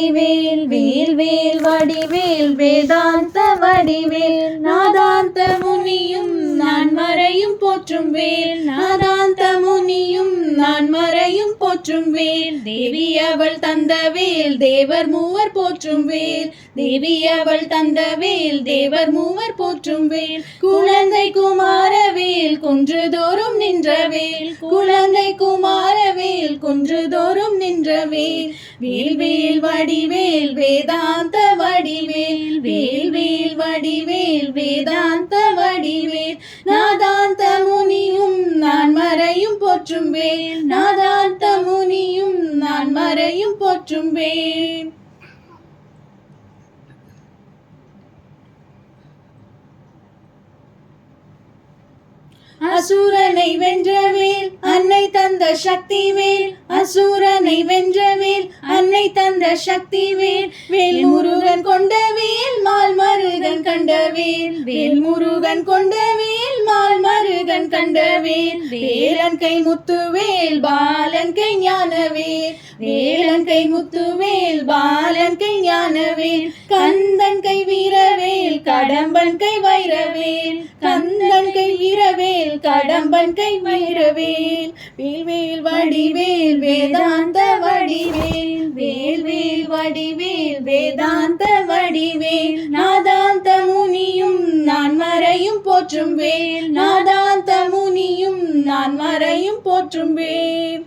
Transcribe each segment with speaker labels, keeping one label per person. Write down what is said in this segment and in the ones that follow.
Speaker 1: வடிவேல் வேல் வேல் வடிவேல் வேதாந்த வடிவேல். நாதாந்த முனியும் நான் மறையும் போற்றும் வேல். நாதாந்த நீயும் நான் மறையும் போற்றும் வேல். தேவி அவள் தந்த வேல் தேவர் மூவர் போற்றும் வேல். தேவி அவள் தந்த வேல் தேவர் மூவர் போற்றும் வேல். குழந்தை குமார குமாரவேல் குன்றுதோறும் நின்ற வேல். குழந்தை குமார குமாரவேல் குன்றுதோறும் நின்ற வேல். வேல் வேல் வடிவேல் வேதாந்த வடிவேல். வேல் வேல் வடிவேல் வேதாந்த வடிவேல். நாதாந்த முனியும் நான் மறையும் போற்றும் வேல் நாதாந்த முனியும் நான் மறையும் போற்றும் வேல் அசுரனை வென்றவேல் அன்னை தந்த சக்தி வேல் அசுரனை வென்றவேல் அன்னை தந்த சக்தி வேல் வேல் முருகன் கொண்ட வேல் மால் மருகன் கண்ட வேல். வேல் முருகன் கொண்ட வேல் மால் மருகன் கண்ட வேல். வேலன் கை முத்து வேல் பாலன் கை ஞான வேல். வேலன் கை முத்து வேல் பாலன் கை ஞான வேல். கந்தன் கை வீரவேல் கடம்பன் கை வைரவேல் கந்தன் கை வீர கடம்பன் கை மயிரவேல் வேல்வேல் வடிவேல் வேதாந்த வடிவேல் வேல்வேல் வடிவேல் வேதாந்த வடிவேல். நாதாந்த முனியும் நான் மறையும் போற்றும் வேல் நாதாந்த முனியும் நான் மறையும் போற்றும் வேல்.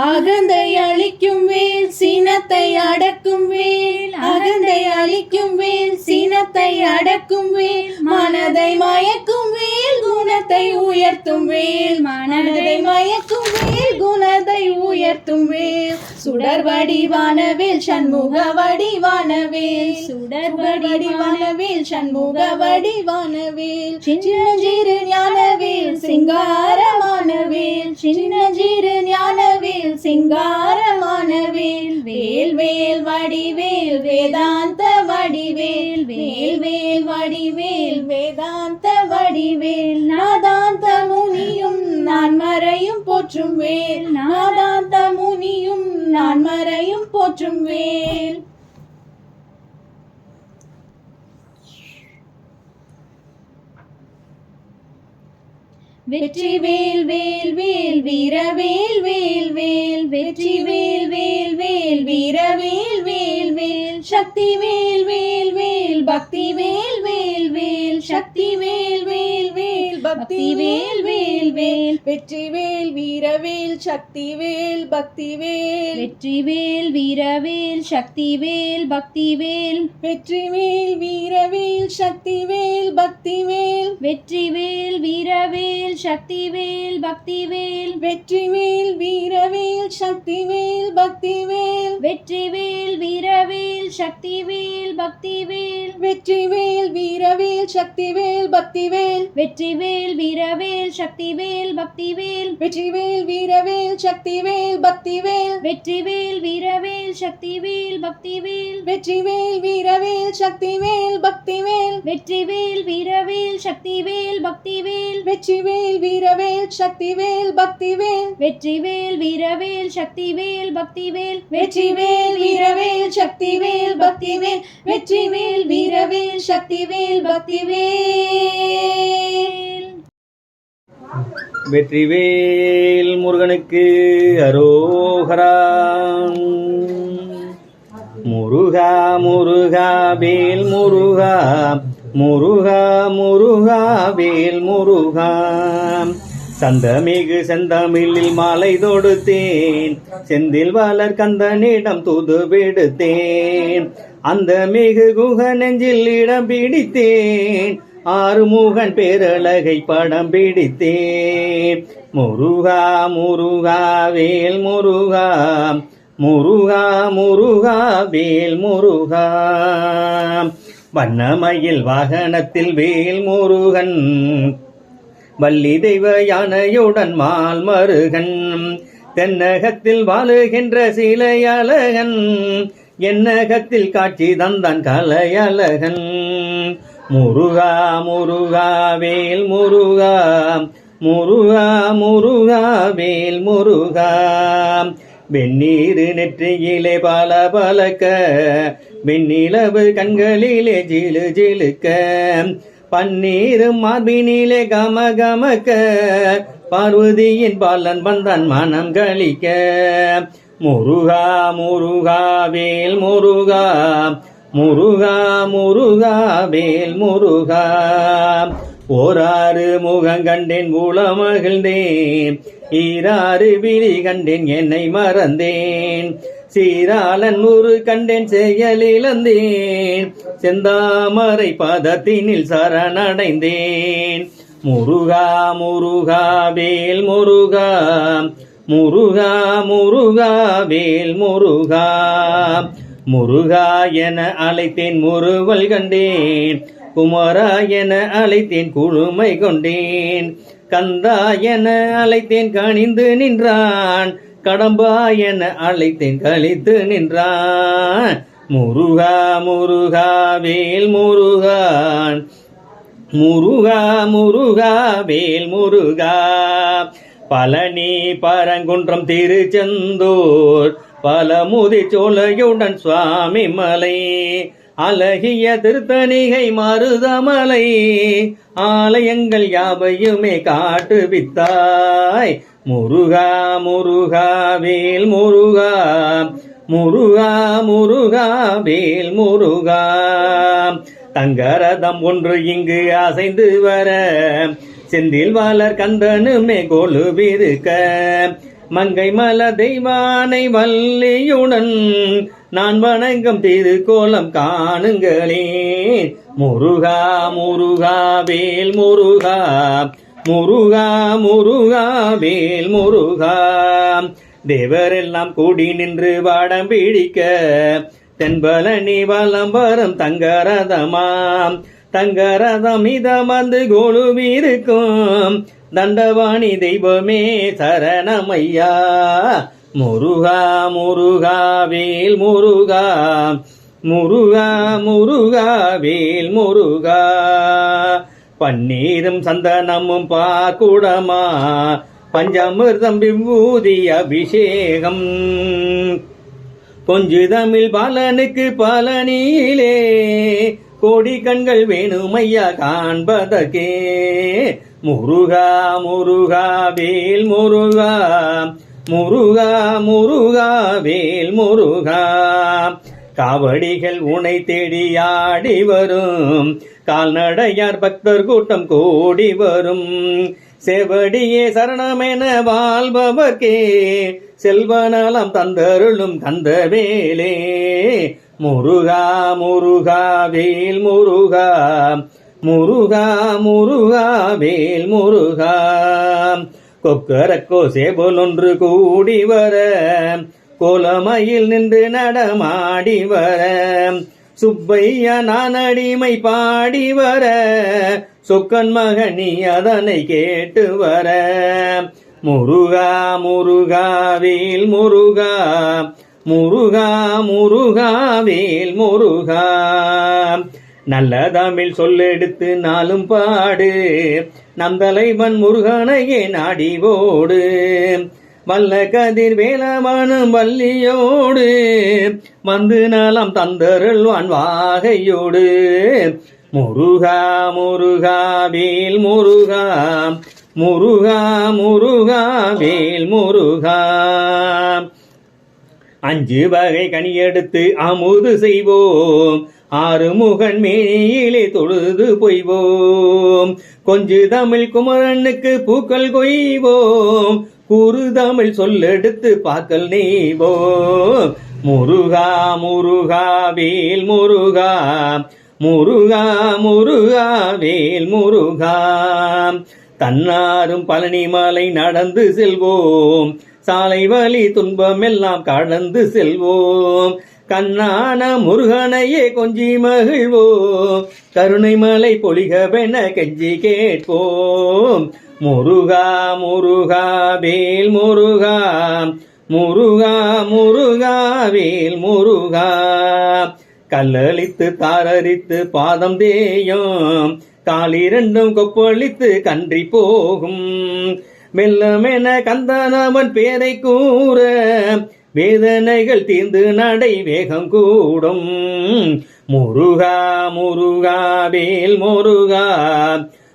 Speaker 1: அகந்தை அழிக்கும் வேல் சீனத்தை அடக்கும் வேல். அகந்தை அழிக்கும் வேல் சீனத்தை அடக்கும் வேல். மனதை மயக்கும் வேல் குணத்தை உயர்த்தும் வேல். மனதை மயக்கும் வேல் குணத்தை உயர்த்தும் வேல். சுடர் வடிவான வேல் சண்முக வடிவான வேல் சுடர் வடிவான வேல் சண்முக வடிவான வேல் சின்னஞ்சிறு ஞான வேல் சிங்காரமான வேல் சின்னஞ்சிறு ஞான வேல் சிங்காரமான வேல் வேல் வேல் வடிவேல் வேதாந்த வடிவேல். வேல் வேல் வடிவேல் வேதாந்த வடிவேல். நாதாந்த முனியும் நான் மறையும் போற்றும் வேல் நாதாந்த முனியும் நான் மறையும் போற்றும் வேல் வெற்றி வேல் வேல் வேல் வீரவேல் வேல் வேல் வெற்றி வேல் வேல் வேல் வீரவேல் வேல் வேல் சக்தி வேல் வேல் வேல் பக்தி வேல் வேல் வேல் சக்தி வேல் வேல் வேல் பக்தி வேல் வேல் வேல். வெற்றி வேல் வீரவேல் சக்தி வேல் பக்தி வேல்.
Speaker 2: வெற்றி வேல் வீரவேல் சக்தி வேல் பக்தி வேல்.
Speaker 1: வெற்றி வேல் வீரவேல் சக்தி வேல் பக்தி வேல்.
Speaker 2: வெற்றி வேல் வீரவேல் சக்தி வேல் பக்தி வேல்.
Speaker 1: வெற்றி வேல் வீரவேல் சக்தி வேல் பக்தி வேல்.
Speaker 2: வெற்றி வேல் வீரவேல் சக்தி வேல் பக்தி வேல்.
Speaker 1: வெற்றி வேல் வீரவேல் சக்தி வேல் பக்தி வேல்
Speaker 2: வெற்றி வேல் வீரவேல் சக்தி வேல் பக்தி வேல்
Speaker 1: வெற்றி வேல் வீரவேல் சக்தி வேல் பக்தி வேல்
Speaker 2: வெற்றி வேல் வீரவேல் சக்தி வேல் பக்தி வேல்
Speaker 1: வெற்றி வேல் வீரவேல் சக்தி வேல் பக்தி வேல்
Speaker 2: வெற்றி வேல் வீரவேல் சக்தி வேல் பக்தி வேல்
Speaker 1: வெற்றி வேல் வீரவேல் சக்தி வேல் பக்தி வேல்
Speaker 2: வெற்றி வேல் வீரவேல் சக்தி வேல் பக்தி வேல்
Speaker 1: வெற்றி வேல் வீரவேல் சக்தி வேல் பக்தி வேல் வெற்றி வேல் வீரவேல் சக்தி வேல் பக்தி வேல்
Speaker 3: வெற்றிவேல் முருகனுக்கு அரோகரா. முருகா முருகா வேல் முருகா. முருகா முருகா வேல் முருகா. சந்தமிகு செந்தமிழில் மாலை தொடுத்தேன். செந்தில் வளர் கந்தனிடம் தூது விடுத்தேன். அந்த மிகு குக நெஞ்சில் இடம் பிடித்தேன். ஆறுமுகன் பேரழகை படம் பிடித்தேன். முருகா முருகா வேல் முருகா. முருகா முருகா வேல் முருகா. வண்ணமயில் வாகனத்தில் வேல் முருகன். வள்ளி தெய்வ யானையுடன் மால் மருகன். தென்னகத்தில் வாழுகின்ற சிலையழகன் என்னகத்தில் காட்சி தந்தான் கலையழகன். முருகா முருகா வேல் முருகா. முருகா முருகா வேல் முருகா. வெந்நீர் நெற்றியிலே பல பலக்க. வெண்ணிலவு கண்களிலே ஜிலு ஜிலுக்க. பன்னீர் மார்பினிலே கம கமக்க. பார்வதியின் பாலன் வந்தான் மனம் கழிக்க. முருகா முருகா வேல் முருகா. முருகா முருகா வேல் முருகா. ஓராறு முகம் கண்டேன் மூல மகிழ்ந்தேன் ஈராறு விழி கண்டேன் என்னை மறந்தேன். சீராளன் ஒரு கண்டேன் செயல் இழந்தேன். செந்தாமரை பதத்தினில் சரணடைந்தேன். முருகா முருகா வேல் முருகா. முருகா முருகா வேல் முருகா. முருகா என அழைத்தேன் முருவல் கண்டேன். குமரா என அழைத்தேன் குழுமை கொண்டேன். கந்தா என அழைத்தேன் கணிந்து நின்றான். கடம்பா என அழைத்தேன் கழித்து நின்றான். முருகா முருகா வேல் முருகான் முருகா முருகா வேல் முருகா. பழனி பரங்குன்றம் திருச்செந்தூர் பலமுதி சோலையுடன் சுவாமி மலை அழகிய திருத்தணிகை மருதமலை ஆலயங்கள் யாவையுமே காட்டுவித்தாய் முருகா முருகா வேல் முருகா முருகா முருகா வேல் முருகா. தங்கரதம் ஒன்று இங்கு அசைந்து வர செந்தில் வாளர் கந்தனுமே கொலுவிருக்க மங்கை மல தெய்வானை வள்ளியுடன் நான் வணங்கம் திருக்கோலம் காணுங்களே முருகா முருகா வேல் முருகா. முருகா முருகா வேல் முருகா. தேவரெல்லாம் கூடி நின்று வாடம் பிடிக்க. தென்பலனி வலம் வரும் தங்கரதமாம் தங்கரதம் இதமந்து கொழுவிருக்கும் தண்டவாணி தெய்வமே சரணமையா. முருகா முருகா வேல் முருகா. முருகா முருகா வேல் முருகா. பன்னீரும் சந்தனமும் பாக்குடமா. பஞ்சாமிர்தம் விபூதி அபிஷேகம். கொஞ்சு தமிழ் பாலனுக்கு பலனியிலே கோடி கண்கள் வேணுமையா காண்பதற்கே. முருகா முருகா வேல் முருகா. முருகா முருகா வேல் முருகா. காவடிகள் உனை தேடி ஆடி வரும். கால்நடையார் பக்தர் கூட்டம் கூடி வரும். செவடியே சரணமென வாழ்பவர்க்கே. செல்வநலம் தந்தருளும் கந்தவேலே முருகா முருகா வேல் முருகா. முருகா முருகா வேல் முருகா. கொக்கரக்கோ சேபல் ஒன்று கூடி வர. கோலமையில் நின்று நடமாடி வர. சுப்பையா நான் அடிமை பாடி வர. சொக்கன் மகனி அதனை கேட்டு வர. முருகா முருகா வேல் முருகா. முருகா முருகா வேல் முருகா. நல்ல தமிழ் சொல்லெடுத்து நாளும் பாடு. நம் தலைவன் முருகனையே நாடி ஓடு. வல்ல கதிர் வேலவனும் வள்ளியோடு. வந்து நலம் தந்தருள்வான் வாகையோடு. முருகா முருகா வேல் முருகா. முருகா முருகா வேல் முருகா. அஞ்சு வகை கனி எடுத்து அமுது செய்வோம். ஆறு முகன் மேனியிலே தொழுது பொய்வோம். கொஞ்சு தமிழ் குமரனுக்கு பூக்கள் கொய்வோம். குறு தமிழ் சொல்லெடுத்து பாக்கல் நெய்வோம். முருகா முருகா வேல் முருகா. முருகா முருகா வேல் முருகா. தன்னாரும் பழனிமலை நடந்து செல்வோம். சாலை வழி துன்பமெல்லாம் கடந்து செல்வோம். கண்ணான முருகனையே கொஞ்சி மகிழ்வோம். கருணை மலை பொழிகவென கெஞ்சி கேட்போம். முருகா முருகா வேல் முருகா. முருகா முருகா வேல் முருகா. கல்லளித்து தாரரித்து பாதம் தேயம். காலிரண்டும் கொப்பளித்து கன்றி போகும். மெல்லமென கந்தனவன் பேரை கூற வேதனைகள் தீர்ந்து நடை வேகம் கூடும். முருகா முருகா வேல் முருகா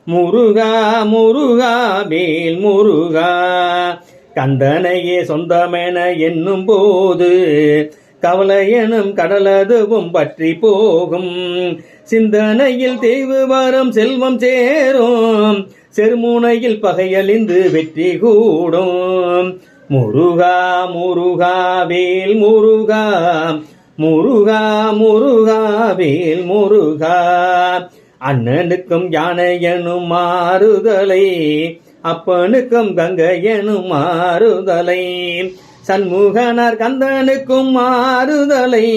Speaker 3: முருகா முருகா வேல் முருகா. கந்தனையே சொந்தமென என்னும் போது கவலையெனும் கடலதுவும் பற்றி போகும். சிந்தனையில் தெய்வு வரும் செல்வம் சேரும். செருமுனையில் பகையலிந்து வெற்றி கூடும். முருகா முருகா வேல் முருகா. முருகா முருகா வேல் முருகா. அண்ணனுக்கும் யானையனும் மாறுதலை அப்பனுக்கும் கங்கையனும் மாறுதலை. சண்முகனார் கந்தனுக்கும் மாறுதலை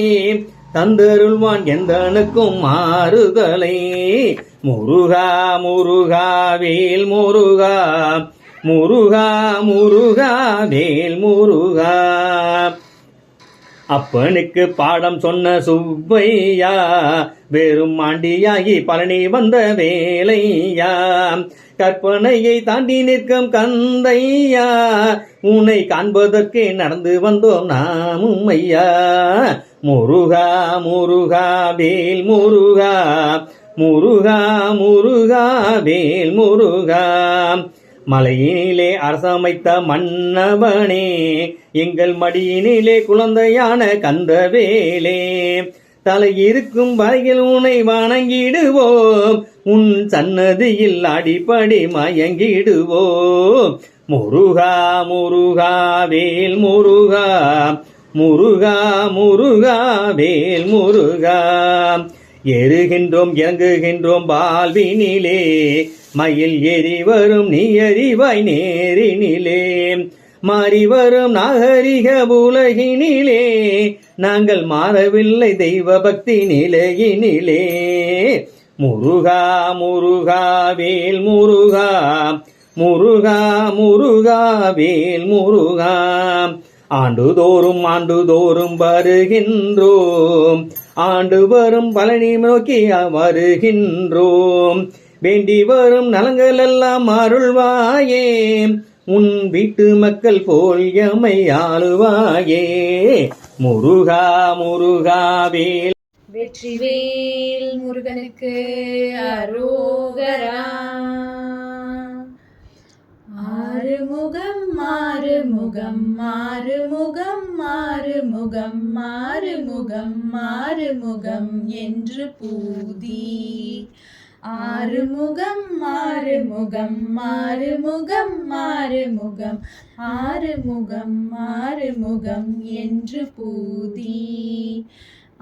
Speaker 3: தந்தருள்வான் எந்தனுக்கும் மாறுதலை. முருகா முருகா வேல் முருகா. முருகா முருகா வேல் முருகா. அப்பனுக்கு பாடம் சொன்ன சுப்பையா வெறும் ஆண்டியாகி பழனி வந்த வேலையா. கற்பனையை தாண்டி நிற்கும் கந்தையா உன்னை காண்பதற்கே நடந்து வந்தோம் நாமும் ஐயா. முருகா முருகா வேல் முருகா. முருகா முருகா வேல் முருகா. மலையினிலே அரசமைத்த மன்னவனே எங்கள் மடியினிலே குழந்தையான கந்தவேலே. தலை இருக்கும் வரையில் உன்னை வணங்கிடுவோம். உன் சன்னதியில் அடிப்படி மயங்கிடுவோம். முருகா முருகா வேல் முருகா. முருகா முருகா வேல் முருகா. எருகின்றோம் இறங்குகின்றோம் வாழ்வினிலே. மயில் எரி வரும் நீ எறிவாய் நேரினிலே. மாறி வரும் நாகரிக உலகினிலே. நாங்கள் மாறவில்லை தெய்வ பக்தி நிலையினிலே. முருகா முருகா வேல் முருகா. முருகா முருகா வேல் முருகா. ஆண்டுதோறும் ஆண்டுதோறும் வருகின்றோம். ஆண்டு வரும் பழனி நோக்கி வருகின்றோம். வேண்டி வரும் நலங்கள் எல்லாம் அருள்வாயே. உன் வீட்டு மக்கள் போல் எமை ஆளுவாயே. முருகா முருகா வேல்
Speaker 1: வெற்றிவேல் முருகனுக்கு அரோகரா. ஆறுமுகம் மாறுமுகம் மாறுமுகம் மாறுமுகம் மாறுமுகம் மாறுமுகம் என்று பூதி. ஆறுமுகம் மாறுமுகம் மாறுமுகம் மாறுமுகம் ஆறுமுகம் மாறுமுகம் என்று பூதி.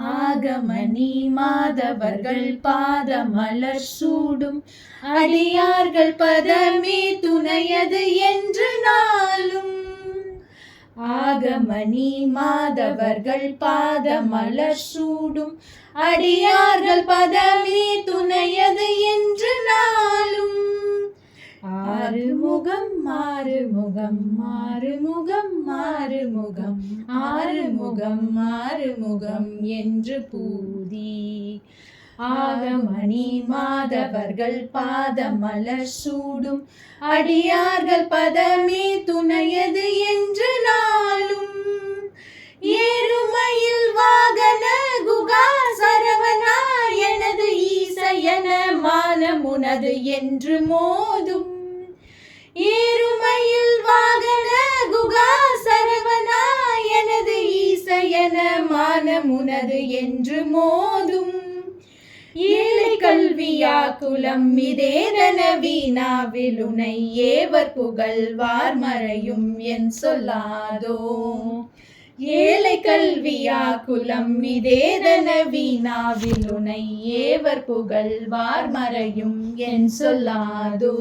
Speaker 1: ஆகமணி மாதவர்கள் பாதமலர் சூடும். அடியார்கள் பதமே துணையது என்று நாளும். ஆகமணி மாதவர்கள் பாதமலர் சூடும். அடியார்கள் பதமே துணையது என்று நாளும். ஆறுமுகம் மாறுமுகம் மாறுமுகம் மாறுமுகம் ஆறுமுகம் மாறுமுகம் என்று பூதி. ஆகமணி மாதவர்கள் பாதமலர் சூடும் அடியார்கள் பதமே துணையது என்று நாளும். ஏறுமையில் வாகன குகா சரவணா எனது ஈசையன மானமுனது என்று மோதும். ஏறுமையில் வாகன குகா சரவணா எனது ஈசையன மானமுனது என்று மோதும். ஏழை கல்வியா குலம் இதேதன வீணாவில் உனை ஏவர் புகழ்வார் மறையும் என் சொல்லாதோ. ஏழை கல்வியா குலம் இதேதன வீணாவில் உனை ஏவர் புகழ்வார் மறையும் என் சொல்லாதோ.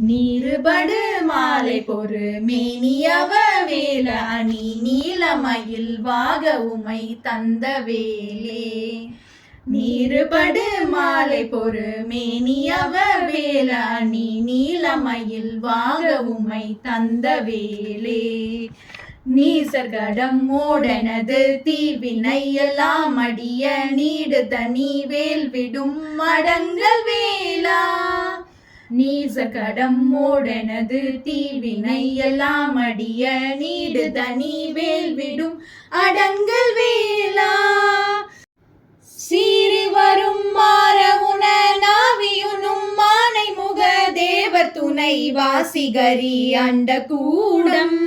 Speaker 1: நீருபடு மாலை பொறு. மேனியவ வேல அணி நீலமயில் வாக உமை தந்த வேலே. நீருபடு மாலை பொறு. மேனியவ வேல அணி நீலமயில் வாக உமை தந்த வேலே. நீசர்கடம் ஓடனது தீவினை எல்லாம் அடிய நீடு தனி வேல் விடும் மடங்கள் வேளா நீசகடம் ஓடனது தீவினை எல்லாம் அடிய நீடு தனி வேல் விடும் அடங்கல் வேலா. சீறி வரும் மாறவுன நாவியுனும் மானை முக தேவர் துணை வாசிகரி அண்ட கூடம்.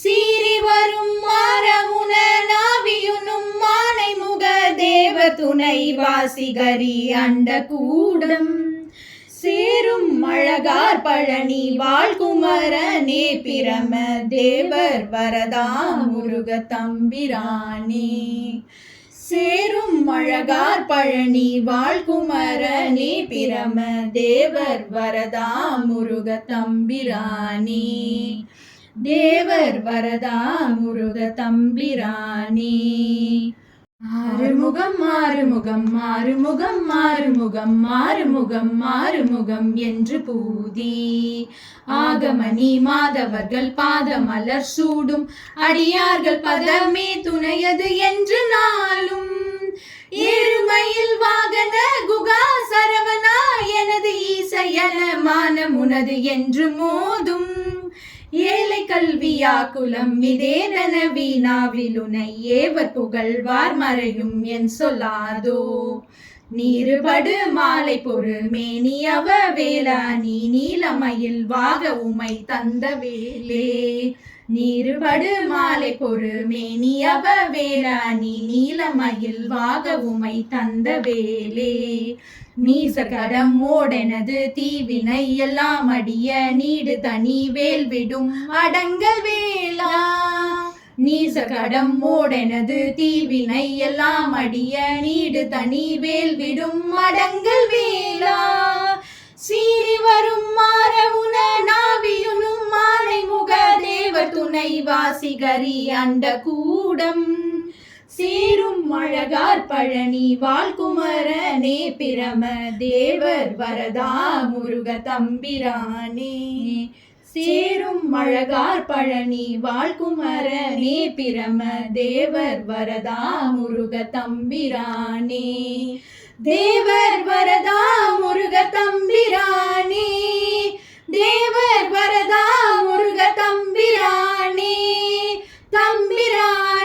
Speaker 1: சீறி வரும் மாறவுன நாவியுனும் மானை முக தேவ துணை வாசிகரி அண்ட கூடம். சேரும் அழகார் பழனி வாழ்குமரனே பிரம தேவர் வரதா முருக தம்பிரானே. சேரும் அழகார் பழனி வாழ்குமரனே பிரம தேவர் வரதா முருக தம்பிரானே. தேவர் வரதா முருக தம்பிரானே. ஆறுமுகம் ஆறுமுகம் ஆறுமுகம் ஆறுமுகம் ஆறுமுகம் ஆறுமுகம் என்று பூதி. ஆகமணி மாதவர்கள் பாதமலர் சூடும் அடியார்கள் பதமே துணையது என்று நாளும். ஏழுமையில் வாகன குகா சரவணா எனது ஈசையன மானமுனது என்று மோதும். ஏழை கல்வியா குலம் இதேதன வீணாவிலுனை ஏவர் புகழ்வார் மறையும் என் சொல்லாதோ. நீருபடு மாலை பொறு மேனியவ வேளா நீ நீலமயில் வாக உமை தந்த வேலே நீருபடு மாலை பொறு மேனியவ வேளா நீ நீலமயில் வாக உமை தந்த வேலே நீசகடம் ஓடெனது தீவினை எல்லாம் அடிய நீடு தனி வேல் விடும் அடங்கல் வேளா நீச கடம் ஓடெனது தீவினை எல்லாம் அடிய நீடு தனி வேல் விடும் அடங்கல் வேளா சீறி வரும் மாறவுன நாவியுனும் மாலை முக தேவர் துணை வாசிகரி அண்ட கூடம். சேரும் அழகார் பழனி வாழ்குமரனே பிரம தேவர் வரதா முருக தம்பிரானே. சேரும் அழகார் பழனி வாழ்குமரனே பிரம தேவர் வரதா முருக தம்பிரானே. தேவர் வரதா முருக தம்பிரானே. தேவர் வரதா முருக தம்பிரானே. தம்பிரானே